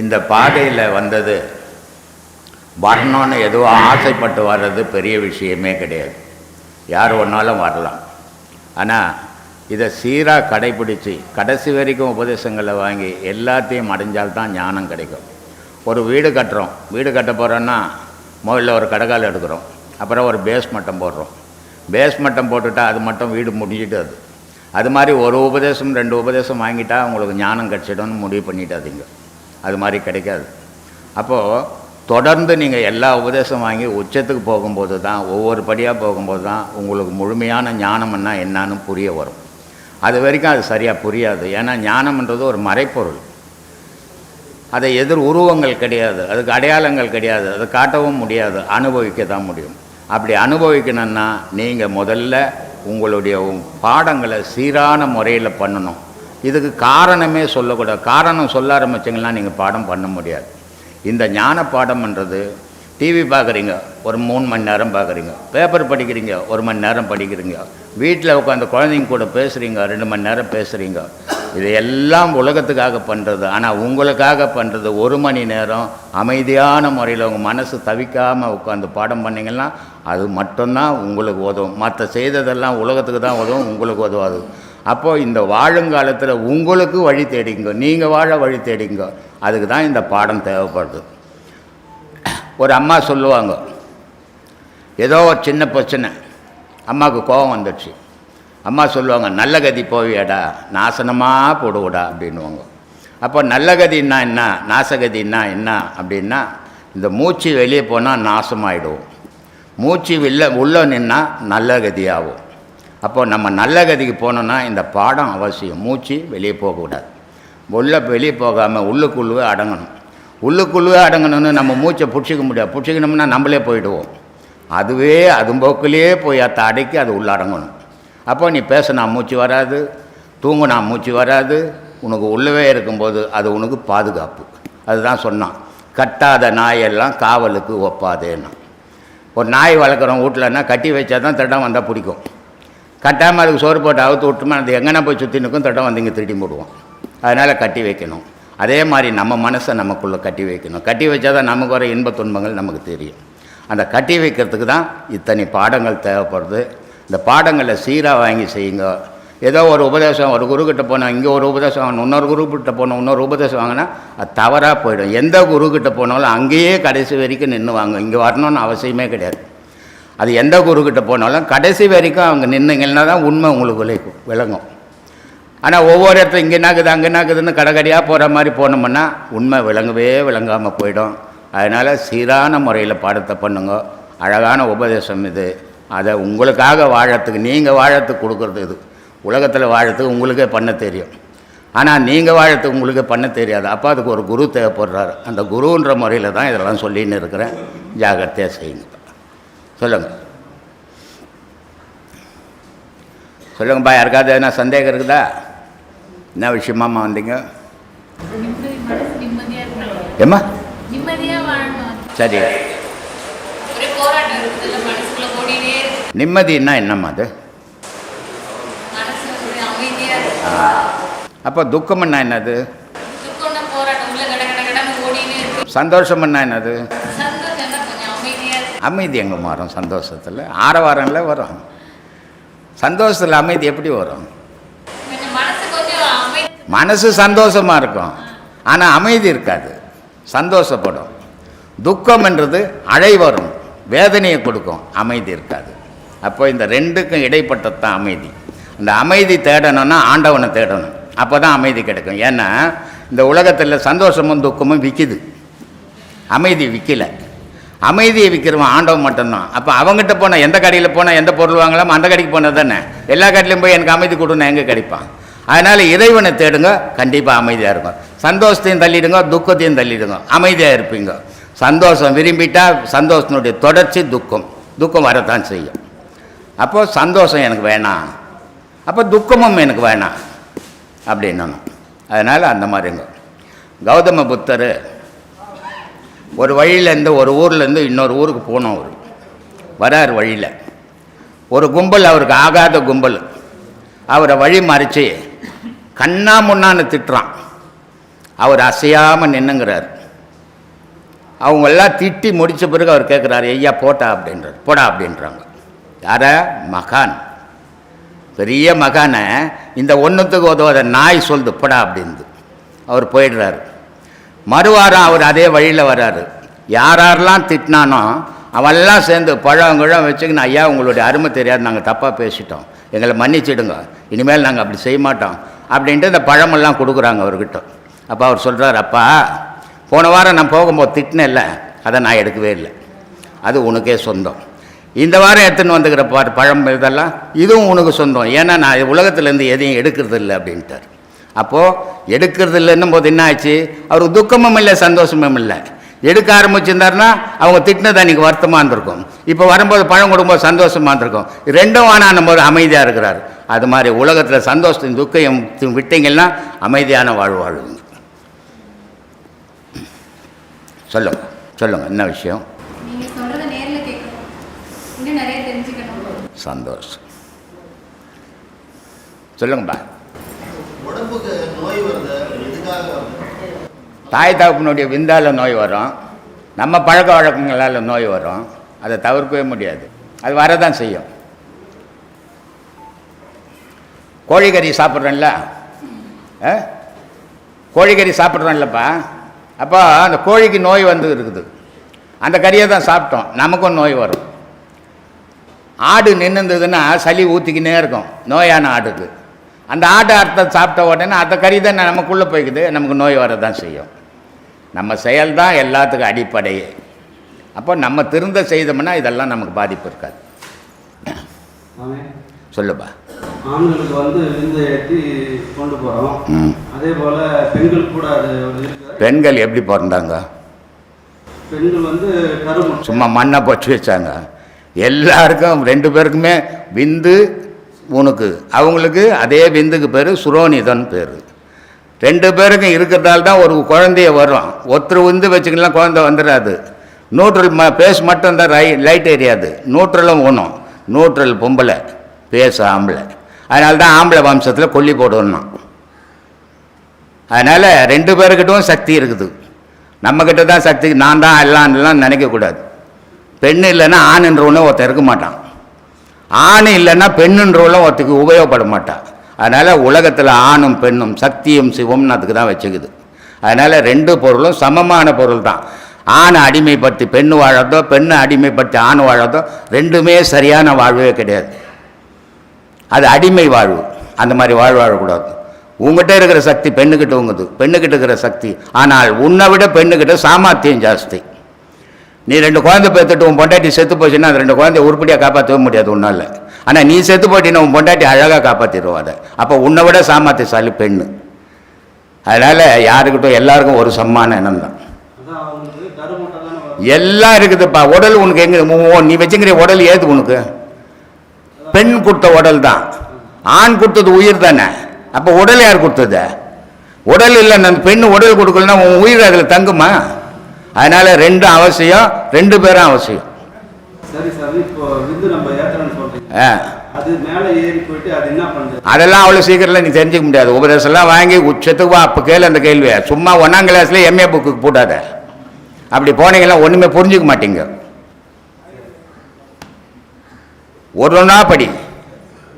இந்த பாதையில் வந்தது. வரணும்னு எதுவும் ஆசைப்பட்டு வர்றது பெரிய விஷயமே கிடையாது. யார் ஒன்றாலும் வரலாம். ஆனால் இதை சீராக கடைபிடித்து கடைசி வரைக்கும் உபதேசங்களை வாங்கி எல்லாத்தையும் அடைஞ்சால்தான் ஞானம் கிடைக்கும். ஒரு வீடு கட்டுறோம். வீடு கட்ட போகிறோன்னா முதல்ல ஒரு கடைக்கால் எடுக்கிறோம். அப்புறம் ஒரு பேஸ் மட்டம் போடுறோம். பேஸ் மட்டம் போட்டுட்டால் அது மட்டும் வீடு முடிஞ்சிட்டு அது. அது மாதிரி ஒரு உபதேசம் ரெண்டு உபதேசம் வாங்கிட்டால் உங்களுக்கு ஞானம் கிடச்சிடும்னு முடிவு பண்ணிட்டாதீங்க அது மாதிரி கிடைக்காது. அப்போது தொடர்ந்து நீங்கள் எல்லா உபதேசம் வாங்கி உச்சத்துக்கு போகும்போது தான் ஒவ்வொரு படியாக போகும்போது தான் உங்களுக்கு முழுமையான ஞானம்னா என்னான்னு புரிய வரும். அது வரைக்கும் அது சரியாக புரியாது. ஏன்னா ஞானம்ன்றது ஒரு மறைப்பொருள் அதை எதிர் உருவங்கள் கிடையாது. அதுக்கு அடையாளங்கள் கிடையாது. அதை காட்டவும் முடியாது. அனுபவிக்க தான் முடியும். அப்படி அனுபவிக்கணும்னா நீங்கள் முதல்ல உங்களுடைய பாடங்களை சீரான முறையில் பண்ணணும். இதுக்கு காரணமே சொல்லக்கூடாது காரணம் சொல்ல ஆரம்பிச்சிங்கன்னா நீங்கள் பாடம் பண்ண முடியாது. இந்த ஞான பாடம்ன்றது டிவி பார்க்குறீங்க ஒரு மூணு மணி நேரம் பார்க்குறீங்க பேப்பர் படிக்கிறீங்க ஒரு மணி நேரம் படிக்கிறீங்க வீட்டில் உட்காந்து குழந்தைங்க கூட பேசுகிறீங்க ரெண்டு மணி நேரம் பேசுகிறீங்க இது எல்லாம் உலகத்துக்காக பண்ணுறது ஆனால் உங்களுக்காக பண்ணுறது ஒரு மணி நேரம் அமைதியான முறையில் உங்கள் மனசு தவிக்காமல் உட்காந்து பாடம் பண்ணிங்கன்னா அது மட்டும்தான் உங்களுக்கு உதவும். மற்ற செய்ததெல்லாம் உலகத்துக்கு தான் உதவும் உங்களுக்கு உதவாது. அப்போது இந்த வாழுங்காலத்தில் உங்களுக்கு வழி தேடிங்க நீங்கள் வாழ வழி தேடிங்க அதுக்கு தான் இந்த பாடம் தேவைப்படுது. ஒரு அம்மா சொல்லுவாங்க ஏதோ ஒரு சின்ன பிரச்சனை. அம்மாவுக்கு கோபம் வந்துடுச்சு. அம்மா சொல்லுவாங்க நல்ல கதி போவியாடா நாசனமாக போடுவோடா அப்படின்வாங்க அப்போ நல்ல கதின்னா என்ன நாசகதின்னா என்ன அப்படின்னா இந்த மூச்சு வெளியே போனால் நாசமாயிடுவோம் மூச்சு வெளில உள்ளே நின்னால் நல்ல கதியாகும். அப்போ நம்ம நல்ல கதிக்கு போனோம்னா இந்த பாடம் அவசியம். மூச்சு வெளியே போகக்கூடாது. உள்ள வெளியே போகாமல் உள்ளுக்குள்ளவே அடங்கணும். உள்ளுக்குள்ளவே அடங்கணும்னு நம்ம மூச்சை பிடிச்சிக்க முடியாது. பிடிச்சிக்கணும்னா நம்மளே போயிடுவோம். அதுவே அது போய் அதை அடைக்கி அது உள்ள அடங்கணும். அப்போ நீ பேசினா மூச்சு வராது தூங்குனா மூச்சு வராது உனக்கு உள்ளவே இருக்கும்போது அது உனக்கு பாதுகாப்பு. அதுதான் சொன்னான். கட்டாத நாயெல்லாம் காவலுக்கு ஒப்பாதேன்னா ஒரு நாய் வளர்க்குறோம் வீட்டிலன்னா கட்டி வச்சா தான் திட்டம் வந்தால் பிடிக்கும். கட்டாமல் அதுக்கு சோறு போட்டு அவுத்து விட்டுமா அது எங்கன்னா போய் சுற்றி நிற்கும் திட்டம் வந்து இங்கே திருடி போடுவோம் அதனால் கட்டி வைக்கணும். அதே மாதிரி நம்ம மனசை நமக்குள்ளே கட்டி வைக்கணும். கட்டி வச்சா தான் நமக்கு வர இன்ப துன்பங்கள் நமக்கு தெரியும். அந்த கட்டி வைக்கிறதுக்கு தான் இத்தனை பாடங்கள் தேவைப்படுது. இந்த பாடங்களை சீராக வாங்கி செய்யுங்க. ஏதோ ஒரு உபதேசம் ஒரு குருக்கிட்ட போனால் இங்கே ஒரு உபதேசம் வாங்கணும் இன்னொரு குருக்கிட்ட போனோம் இன்னொரு உபதேசம் வாங்கினா அது தவறாக போயிடும். எந்த குருக்கிட்ட போனாலும் அங்கேயே கடைசி வரைக்கும் நின்று வாங்க. இங்கே வரணும்னு அவசியமே கிடையாது. அது எந்த குருக்கிட்ட போனாலும் கடைசி வரைக்கும் அவங்க நின்றுங்கன்னா தான் உண்மை உங்களுக்கு விளைக்கும் விளங்கும். ஆனால் ஒவ்வொரு இடத்துல இங்கே நாக்குது அங்கே நாக்குதுன்னு கடைக்கடியாக போகிற மாதிரி போனோம்னா உண்மை விளங்கவே விளங்காமல் போயிடும். அதனால் சீரான முறையில் பாடத்தை பண்ணுங்க. அழகான உபதேசம் இது. அதை உங்களுக்காக வாழத்துக்கு நீங்கள் வாழறதுக்கு கொடுக்குறது இது. உலகத்தில் வாழறதுக்கு உங்களுக்கே பண்ண தெரியும். ஆனால் நீங்கள் வாழறதுக்கு உங்களுக்கே பண்ண தெரியாது. அப்போ அதுக்கு ஒரு குரு தேவைப்படுறாரு. அந்த குருன்ற முறையில் தான் இதெல்லாம் சொல்லின்னு இருக்கிறேன். ஜாகிரதையாக செய்யுங்க. சொல்லுங்கள் சொல்லுங்கப்பா யாருக்காவது எதனா சந்தேகம் இருக்குதா? என்ன விஷயமாம்மா வந்தீங்க? ஏம்மா? சரி. நிம்மதினா என்னம்மா அது? மனசு ஒரு அமைதியா இருக்கு. அப்போ துக்கம்னா என்னது அமைதி எங்கே மாறும் சந்தோஷத்தில். ஆரவாரம்ல வரும். சந்தோஷத்தில் அமைதி எப்படி வரும்? மனசு சந்தோஷமாக இருக்கும். ஆனால் அமைதி இருக்காது. சந்தோஷப்படும். துக்கம்ன்றது அழை வரும். வேதனையை கொடுக்கும். அமைதி இருக்காது. அப்போ இந்த ரெண்டுக்கும் இடைப்பட்டது தான் அமைதி. இந்த அமைதி தேடணும்னா ஆண்டவனை தேடணும். அப்போ தான் அமைதி கிடைக்கும். ஏன்னா இந்த உலகத்தில் சந்தோஷமும் துக்கமும் விற்கிது அமைதி விற்கல அமைதியை விற்கிறவன் ஆண்டவன் மட்டும்தான். அப்போ அவங்ககிட்ட போனால் எந்த கடையில் போனால் எந்த பொருள் வாங்கலாமோ? அந்த கடைக்கு போனால் தானே. எல்லா கடையிலையும் போய் எனக்கு அமைதி கொடுன்னு எங்கே கிடைப்பான்? அதனால் இறைவனை தேடுங்க கண்டிப்பாக அமைதியாக இருக்கும் சந்தோஷத்தையும் தள்ளிடுங்க துக்கத்தையும் தள்ளிடுங்க. அமைதியாக இருப்பீங்க. சந்தோஷம் விரும்பிட்டால் சந்தோஷத்தினுடைய தொடர்ச்சி துக்கம். துக்கம் வரத்தான் செய்யும். அப்போது சந்தோஷம் எனக்கு வேணாம். அப்போ துக்கமும் எனக்கு வேணாம். அப்படின்னணும் அதனால் அந்த மாதிரிங்க. கௌதம புத்தர் ஒரு வழியிலேருந்து ஒரு ஊர்லேருந்து இன்னொரு ஊருக்கு போனோம் அவர். வரார் வழியில். ஒரு கும்பல் அவருக்கு ஆகாத கும்பல். அவரை வழி மறித்து கண்ணா முன்னான்னு திட்டுறான். அவர் அசையாமல் நின்னுங்கிறார். அவங்கெல்லாம் திட்டி முடித்த பிறகு அவர் கேட்குறாரு ஐயா போட்டா அப்படின்றார். போடா அப்படின்றாங்க. யார? மகான். பெரிய மகானை. இந்த ஒன்றுத்துக்கு உதவாத நாய் சொல்லுது. போடா அப்படின்னு அவர் போயிடுறாரு. மறுவாரம் அவர் அதே வழியில் வராரு. யார் யாரெல்லாம் திட்டினானோ அவெல்லாம் சேர்ந்து பழம் கிழம் வச்சுக்கின்னு ஐயா உங்களுடைய அருமை தெரியாது நாங்கள் தப்பாக பேசிட்டோம். எங்களை மன்னிச்சிடுங்க. இனிமேல் நாங்கள் அப்படி செய்ய மாட்டோம். அப்படின்ட்டு இந்த பழமெல்லாம் கொடுக்குறாங்க அவர்கிட்ட. அப்போ அவர் சொல்கிறார் அப்பா போன வாரம் நான் போகும்போது திட்டினேன்ல அதை நான் எடுக்கவே இல்லை. அது உனக்கே சொந்தம். இந்த வாரம் எடுத்துன்னு வந்துக்கிற பழம் இதெல்லாம் இதுவும் உனக்கு சொந்தம். ஏன்னா நான் உலகத்துலேருந்து எதையும் எடுக்கிறது இல்லை அப்படின்ட்டார். அப்போது எடுக்கிறது இல்லைன்னும் போது என்ன ஆச்சு அவருக்கு துக்கமும் இல்லை சந்தோஷமும் இல்லை. எடுக்க ஆரம்பிச்சிருந்தாருன்னா அவங்க திட்டினது அன்றைக்கி வருத்தமாக இருந்திருக்கும். இப்போ வரும்போது பழம் கொடுக்கும்போது சந்தோஷமாக இருந்திருக்கும். ரெண்டும் ஆனால் போது அமைதியாக இருக்கிறார். அது மாதிரி உலகத்தில் சந்தோஷத்தின் துக்கையும் விட்டீங்கன்னா அமைதியான வாழ்வு வாழுவீங்க. சொல்லுங்க சொல்லுங்க என்ன விஷயம்? சந்தோஷம். சொல்லுங்கப்பா. உடம்புக்கு நோய் வருது? எதுக்காக தாய் தகப்பனுடைய விந்தால நோய் வரும். நம்ம பழக்க வழக்கங்களால் நோய் வரும். அதை தவிர்க்கவே முடியாது. அது வரதான் செய்யும். கோழிக்கறி சாப்பிட்றேன்ல? ஆ? கோழிக்கறி சாப்பிட்றோம்லப்பா அப்போ அந்த கோழிக்கு நோய் வந்து இருக்குது. அந்த கறியை தான் சாப்பிட்டோம். நமக்கும் நோய் வரும். ஆடு நின்றுந்ததுன்னா சளி ஊற்றிக்கினே இருக்கும். நோயான ஆடுக்கு. அந்த ஆடு அர்த்தத்தை சாப்பிட்ட உடனே அந்த கறி தான் நமக்குள்ளே போய்க்குது. நமக்கு நோய் வரதான் செய்யும். நம்ம செயல் தான் எல்லாத்துக்கும் அடிப்படையே அப்போ நம்ம திருந்த செய்தோம்னா இதெல்லாம் நமக்கு பாதிப்பு இருக்காது. சொல்லுப்பா. ஆண்களுக்கு வந்து விந்து ஏற்றி கொண்டு போகிறோம் அதே போல் பெண்கள் கூட அது பெண்கள் எப்படி பிறந்தாங்க? பெண்கள் வந்து சும்மா மண்ணை பொச்சு வச்சாங்க. எல்லாருக்கும் ரெண்டு பேருக்குமே விந்து உனக்கு. அவங்களுக்கு அதே விந்துக்கு பேர் சுரோனிதன் பேர். ரெண்டு பேருக்கும் இருக்கிறதால தான் ஒரு குழந்தைய வரும் ஒருத்தர் விந்து வச்சுக்கலாம் குழந்தை வந்துடாது நியூட்ரல் ம பேஸ் மட்டும் தான் ரை லைட் எரியாது. நியூட்ரலும் ஒன்றும் நியூட்ரல் பொம்பளை பேச ஆம்பளை. அதனால தான் ஆம்பளை வம்சத்தில் கொல்லி போடணும் அதனால் ரெண்டு பேருக்கிட்டும் சக்தி இருக்குது. நம்மக்கிட்ட தான் சக்தி நான் தான் எல்லாம் நினைக்கக்கூடாது. பெண் இல்லைன்னா ஆணுன்றவனும் ஒருத்தன் இருக்க மாட்டான். ஆண் இல்லைன்னா பெண்ணுன்றவளும் ஒருத்தருக்கு உபயோகப்பட மாட்டான் அதனால் உலகத்தில் ஆணும் பெண்ணும் சக்தியும் சிவம்னு அதுக்கு தான் வச்சுக்குது. அதனால் ரெண்டு பொருளும் சமமான பொருள் தான் ஆணை அடிமைப்படுத்தி பெண் வாழறதோ பெண்ணை அடிமைப்படுத்தி ஆண் வாழறதோ ரெண்டுமே சரியான வாழ்வே கிடையாது. அது அடிமை வாழ்வு. அந்த மாதிரி வாழ் வாழக்கூடாது. உங்ககிட்ட இருக்கிற சக்தி பெண்ணுக்கிட்ட உங்குது. பெண்ணுக்கிட்ட இருக்கிற சக்தி. ஆனால் உன்னை விட பெண்ணுக்கிட்ட சாமர்த்தியம் ஜாஸ்தி. நீ ரெண்டு குழந்தை பேத்துட்டு உன் பொண்டாட்டி செத்து போச்சுன்னா அந்த ரெண்டு குழந்தைய உருப்படியாக காப்பாற்றவே முடியாது உன்னால. ஆனால் நீ செத்து போயிட்டீங்கன்னா உன் பொண்டாட்டி அழகாக காப்பாற்றிடுவோம் அதை. அப்போ உன்னை விட சாமர்த்தியசாலி பெண்ணு. அதனால் யாருக்கிட்டும் எல்லாருக்கும் ஒரு சம்மான எண்ணம் தான். எல்லாம் இருக்குதுப்பா. உடல் உனக்கு எங்கே? உ- நீ வச்சுக்கிற உடல் ஏது உனக்கு? பெண் கொடுத்த உடல் தான். ஆண் கொடுத்தது உயிர் தானே. அப்போ உடல் யார் கொடுத்தது? உடல் இல்லை அந்த பெண் உடல் கொடுக்கலன்னா உன் உயிர் அதில் தங்குமா? அதனால ரெண்டும் அவசியம் ரெண்டு பேரும் அவசியம். ஆ. அதெல்லாம் அவ்வளோ சீக்கிரத்தில் நீ தெரிஞ்சுக்க முடியாது. உபதேசம்லாம் வாங்கி உச்சத்துக்கு வா அப்போ கேளு அந்த கேள்வியை. சும்மா ஒன்றாம் கிளாஸ்ல எம்ஏ புக்கு போட்டாத. அப்படி போனீங்கன்னா ஒன்றுமே புரிஞ்சுக்க மாட்டீங்க. ஒரு ஒன்றா படி.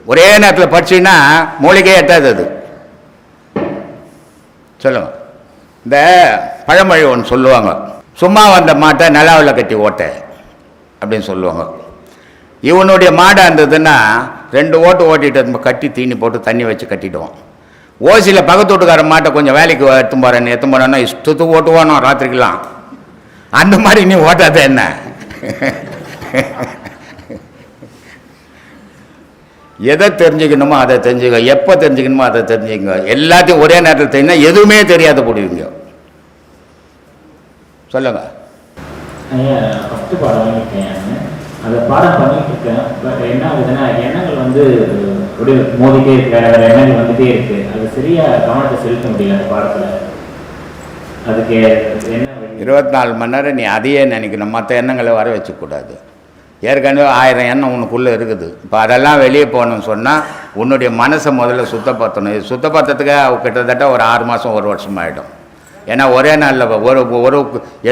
ஒரே நேரத்தில் படிச்சீங்கன்னா மூளைக்கே எட்டாது அது. சொல்லுங்க. இந்த பழமொழி ஒன்று சொல்லுவாங்க. சும்மா வந்த மாட்டை நிலாவில் கட்டி ஓட்ட அப்படின்னு சொல்லுவாங்க. இவனுடைய மாடாக இருந்ததுன்னா ரெண்டு ஓட்டு ஓட்டிட்டு கட்டி தீனி போட்டு தண்ணி வச்சு கட்டிடுவோம் ஓசியில் பக்கத்து வீட்டுக்கார மாட்டை கொஞ்சம் வேலைக்கு எடுத்து போகிறேன்னு எடுத்து போனோன்னா இஷ்டத்துக்கு ஓட்டுவானோ ராத்திரிக்கெல்லாம். அந்த மாதிரி நீ ஓட்டாத என்ன? எதை தெரிஞ்சுக்கணுமோ அதை தெரிஞ்சுக்க எப்போ தெரிஞ்சுக்கணுமோ அதை தெரிஞ்சுக்கங்க எல்லாத்தையும் ஒரே நேரத்தில் தெரிஞ்சால் எதுவுமே தெரியாத போடுவீங்க. சொல்லுங்க. ஃபஸ்ட்டு பாடம் அந்த பாடம் பண்ணிட்டு இருக்கேன் பட் என்ன ஆகுதுன்னா எண்ணங்கள் வந்து அப்படியே மோதிட்டே இருக்கு. வேற வேற எண்ணங்கள் வந்துட்டே இருக்கு. அது சரியா கவனத்தை செலுத்த முடியல அந்த பாடத்துல. அதுக்கு என்ன? இருபத்தி நாலு மணி நேரம் நீ அதையே நினைக்கணும். மற்ற எண்ணங்களை வர வச்சுக்கூடாது. ஏற்கனவே ஆயிரம் எண்ணம் உனக்குள்ளே இருக்குது. இப்போ அதெல்லாம் வெளியே போகணும்னு சொன்னால் உன்னுடைய மனசை முதல்ல சுத்தப்படுத்தணும். இது சுத்தப்படுத்துறதுக்கு கிட்டத்தட்ட ஒரு ஆறு மாதம் ஒரு வருஷம் ஆகிடும் ஏன்னா ஒரே நாளில் ஒரு ஒரு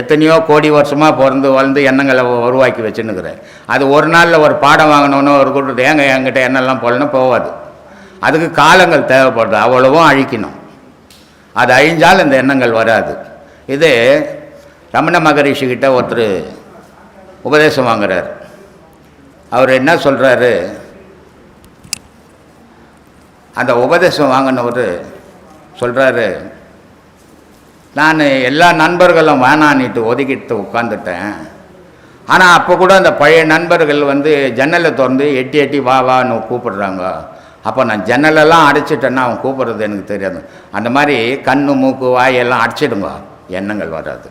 எத்தனையோ கோடி வருஷமாக பிறந்து வளர்ந்து எண்ணங்களை உருவாக்கி வச்சுன்னுக்குறேன். அது ஒரு நாளில் ஒரு பாடம் வாங்கணுன்னு ஒரு கூட்டு ஏங்க என்கிட்ட எண்ணெல்லாம் போடணும் போகாது. அதுக்கு காலங்கள் தேவைப்படுது. அவ்வளவும் அழிக்கணும். அது அழிஞ்சால் இந்த எண்ணங்கள் வராது. இது ரமண மகரிஷிக்கிட்ட ஒருத்தர் உபதேசம் வாங்குறார். அவர் என்ன சொல்கிறாரு அந்த உபதேசம் வாங்கினவர் சொல்கிறாரு நான் எல்லா நண்பர்களும் வேணான்னுட்டு ஒதுக்கிட்டு உட்காந்துட்டேன் ஆனால் அப்போ கூட அந்த பழைய நண்பர்கள் வந்து ஜன்னலை திறந்து எட்டி எட்டி வா வான்னு கூப்பிடுறாங்க. அப்போ நான் ஜன்னலெல்லாம் அடைச்சிட்டேன்னா அவன் கூப்பிட்றது எனக்கு தெரியாது. அந்த மாதிரி கண்ணு மூக்கு வாயெல்லாம் அடைச்சிடுங்க. எண்ணங்கள் வராது.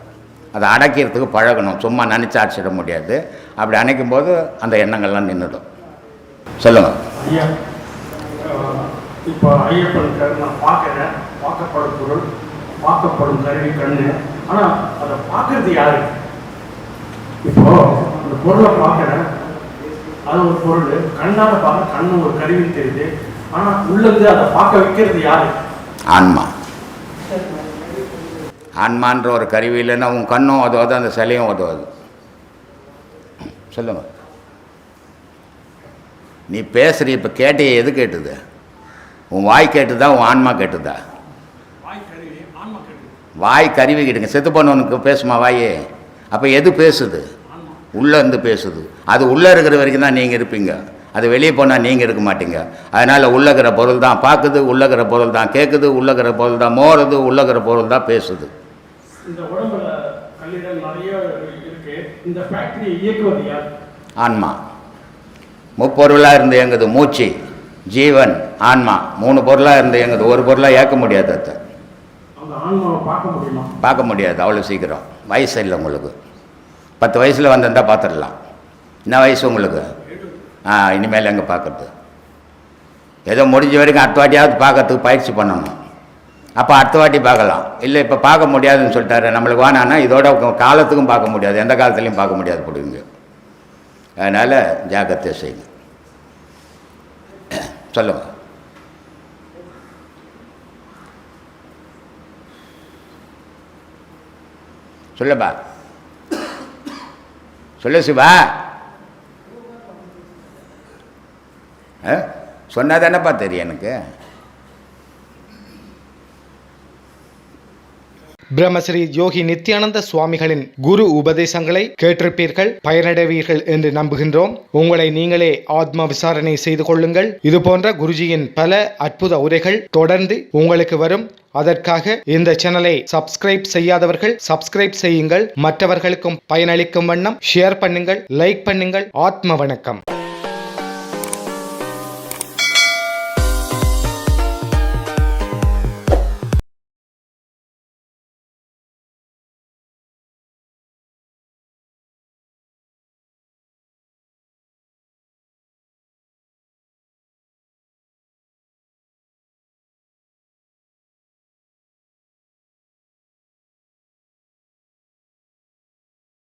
அதை அடைக்கிறதுக்கு பழகணும். சும்மா நினச்சி அடைச்சிட முடியாது. அப்படி அணைக்கும் போது அந்த எண்ணங்கள்லாம் நின்றுடும். சொல்லுங்கள் ஐயா இப்போ ஐயப்பன் நான் பார்க்குறேன். பார்க்கப்படும் பொருள். பார்க்கப்படும் கருவி கண்ணு. ஆனால் அதை பார்க்கறது யாரு? இப்போ அந்த பொருளை பார்க்குறேன் அது ஒரு பொருள். கண்ணால் பார்க்க கண்ணு ஒரு கருவின்னு தெரியுது. ஆனால் உள்ளது அதை பார்க்க வைக்கிறது யாரு? ஆன்மா. ஆன்மான்ற ஒரு கருவி இல்லைன்னா உன் கண்ணும் உதவாது அந்த சிலையும் உதவாது சொல்லுங்க. நீ பேசுகிற இப்போ கேட்டிய எது கேட்டுது? உன் வாய் கேட்டுதா உன் ஆன்மா கேட்டுதா வாய் கருவி ஆன்மா கருவி வாய் கருவி கிட்டுங்க செத்து பண்ணவனுக்கு பேசுமா வாயே? அப்போ எது பேசுது? உள்ளே இருந்து பேசுது. அது உள்ளே இருக்கிற வரைக்கும் தான் நீங்கள் இருப்பீங்க. அது வெளியே போனால் நீங்கள் இருக்க மாட்டீங்க. அதனால் உள்ளக்கிற பொருள் தான் பார்க்குது உள்ளக்கிற பொருள் தான் கேட்குது உள்ளக்கிற பொருள் தான் மோறுது உள்ளக்கிற பொருள் தான் பேசுது. ஆன்மா. முப்பொருளாக இருந்து இயங்குது மூச்சு ஜீவன் ஆன்மா. மூணு பொருளாக இருந்து இயங்குது. ஒரு பொருளாக ஏற்க முடியாது அதை பார்க்க பார்க்க முடியாது அவ்வளோ சீக்கிரம். வயசு இல்லை உங்களுக்கு. பத்து வயசில் வந்திருந்தா பார்த்துடலாம். என்ன வயசு உங்களுக்கு? ஆ இனிமேல் எங்கே பார்க்கறது? ஏதோ முடிஞ்ச வரைக்கும் அடுத்த வாட்டியாவது பார்க்கறதுக்கு பயிற்சி பண்ணணும். அப்போ அடுத்த வாட்டி பார்க்கலாம். இல்லை இப்போ பார்க்க முடியாதுன்னு சொல்லிட்டாரு. நம்மளுக்கு வேணான்னா இதோட காலத்துக்கும் பார்க்க முடியாது. எந்த காலத்துலையும் பார்க்க முடியாது பிடிங்க அதனால் ஜாக்கிரதை செய்யுங்க. சொல்லுங்கள் சொல்லப்பா. சொல்ல சிவா. சொன்னா தானேப்பா தெரியும் எனக்கு. பிரம்மஸ்ரீ யோகி நித்யானந்த சுவாமிகளின் குரு உபதேசங்களை கேட்டிருப்பீர்கள் பயனடைவீர்கள் என்று நம்புகின்றோம். உங்களை நீங்களே ஆத்ம விசாரணை செய்து கொள்ளுங்கள். இது போன்ற குருஜியின் பல அற்புத உரைகள் தொடர்ந்து உங்களுக்கு வரும். அதற்காக இந்த சேனலை சப்ஸ்கிரைப் செய்யாதவர்கள் சப்ஸ்கிரைப் செய்யுங்கள். மற்றவர்களுக்கும் பயனளிக்கும் வண்ணம் ஷேர் பண்ணுங்கள் லைக் பண்ணுங்கள். ஆத்ம வணக்கம்.